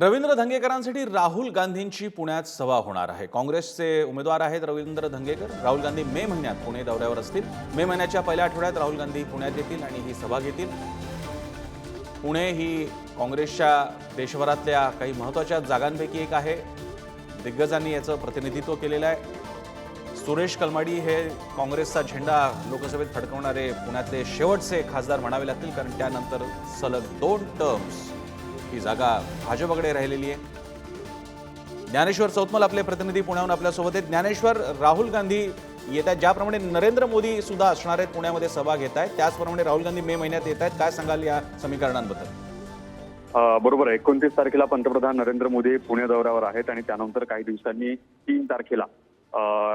रवींद्र धंगेकरांसाठी राहुल गांधींची पुण्यात सभा होणार आहे. काँग्रेसचे उमेदवार आहेत रवींद्र धंगेकर. राहुल गांधी मे महिन्यात पुणे दौऱ्यावर असतील. मे महिन्याच्या पहिल्या आठवड्यात राहुल गांधी पुण्यात येतील आणि ही सभा घेतील. पुणे ही काँग्रेसच्या देशभरातल्या काही महत्त्वाच्या जागांपैकी एक आहे. दिग्गजांनी याचं प्रतिनिधित्व केलेलं आहे. सुरेश कलमाडी हे काँग्रेसचा झेंडा लोकसभेत फडकवणारे पुण्यातले शेवटचे खासदार म्हणावे लागतील कारण त्यानंतर सलग दोन टर्म्स ही जागा भाजपकडे राहिलेली आहे. ज्ञानेश्वर चौतमल आपले प्रतिनिधी पुण्याहून आपल्यासोबत आहेत. ज्ञानेश्वर राहुल गांधी येत आहेत. ज्याप्रमाणे नरेंद्र मोदी सुद्धा असणार आहेत पुण्यामध्ये सभा घेत आहेत. त्याचप्रमाणे राहुल गांधी मे महिन्यात येत आहेत. काय सांगाल या समीकरणांबद्दल? बरोबर आहे. एकोणतीस तारखेला पंतप्रधान नरेंद्र मोदी पुणे दौऱ्यावर आहेत आणि त्यानंतर काही दिवसांनी तीन तारखेला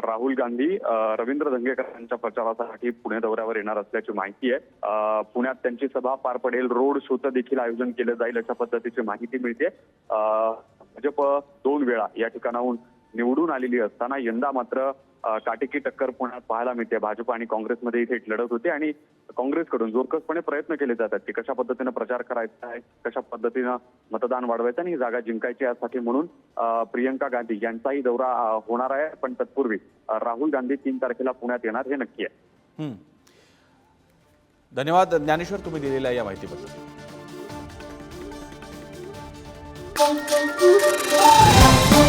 राहुल गांधी रवींद्र धंगेकर प्रचारासाठी पुणे दौऱ्यावर येणार असल्याची माहिती आहे. पुण्यात त्यांची सभा पार पडेल. रोड शोचं देखील आयोजन केलं जाईल अशा पद्धतीची माहिती मिळते. अ, भाजप दोन वेळा या ठिकाणाहून निवडून आलेली असताना यंदा मात्र काटेकी टक्कर पुण्यात पाहायला मिळते. भाजप आणि काँग्रेसमध्ये इथे लढत होते आणि काँग्रेसकडून जोरकसपणे प्रयत्न केले जातात की कशा पद्धतीनं प्रचार करायचा आहे कशा पद्धतीनं मतदान वाढवायचं आणि ही जागा जिंकायची यासाठी म्हणून प्रियंका गांधी यांचाही दौरा होणार आहे. पण तत्पूर्वी राहुल गांधी तीन तारखेला पुण्यात येणार हे नक्की आहे. हं. धन्यवाद. ज्ञानेश्वर तुम्ही दिलेल्या या माहितीबद्दल. Thank you.